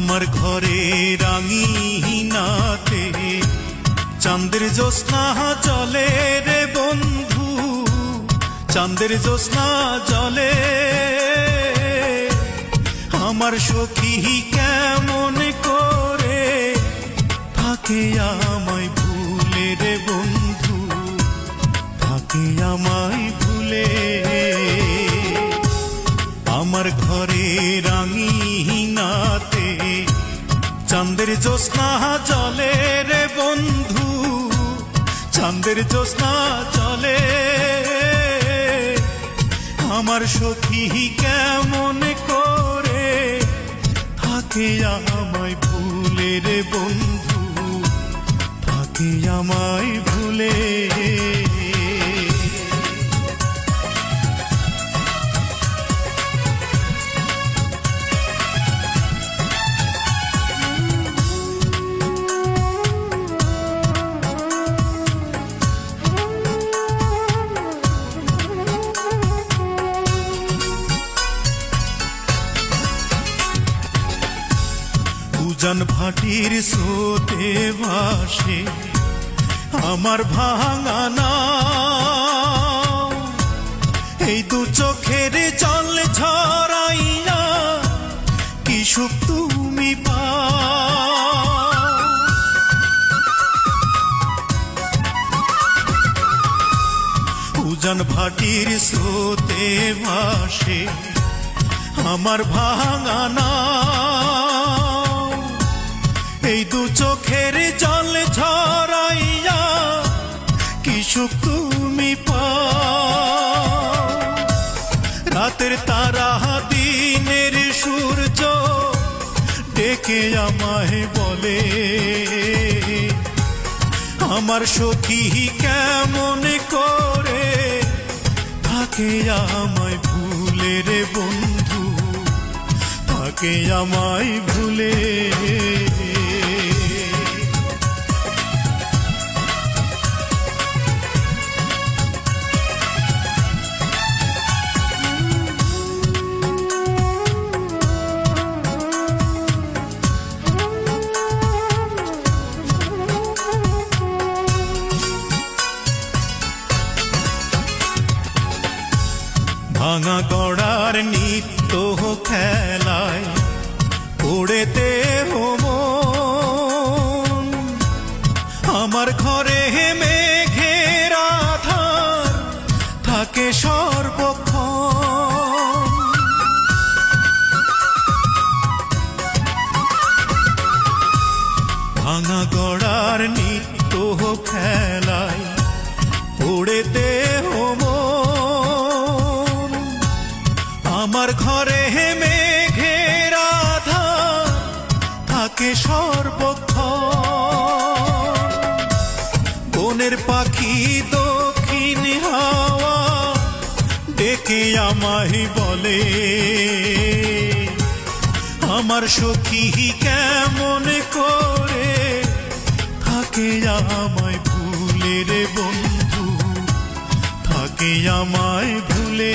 আমার ঘরে রাঙিনাতে চাঁদের জ্যোৎস্না চলে রে বন্ধু, চাঁদের জ্যোৎস্না জলে। আমার সখী কেমন করে থাকে আমায় ভুলে রে বন্ধু, থাকে আমায় ভুলে। আমার ঘরে চাঁদের জ্যোৎস্না জলে রে বন্ধু, চাঁদের জ্যোৎস্না চলে। আমার সখী কেমন করে থাকে আমায় ভুলে রে বন্ধু, থাকে আমায় ভুলে। উজান ভাটির সোতে ভাসে আমার ভাঙানা এই দু চোখের জল ঝরাইয়া কি সুখ তুমি পা উজান ভাটির স্রোতে ভাসে আমার ভাঙানা দু চোখের জল ঝরাইয়া কি সুখ তুমি রাতের তারা দিনের সূর্য ডেকে আমায় বলে, আমার সখী কেমন করে থাকে আমায় ভুলে রে বন্ধু, থাকে আমায় ভুলে। ভাঙা গড়ার নিত্য খেলায় পড়েতে হোম আমার ঘরে মেঘের আধার থাকে সর্বক্ষণ। ভাঙা গড়ার নিত্য খেলায় পড়েতে ঘরে মেঘের আধার থাকে সর্বক্ষ বনের পাখি দক্ষিণ হাওয়া ডেকে আমায় বলে, আমার সখী কেমন করে থাকে আমায় ভুলে রে বন্ধু, থাকে আমায় ভুলে।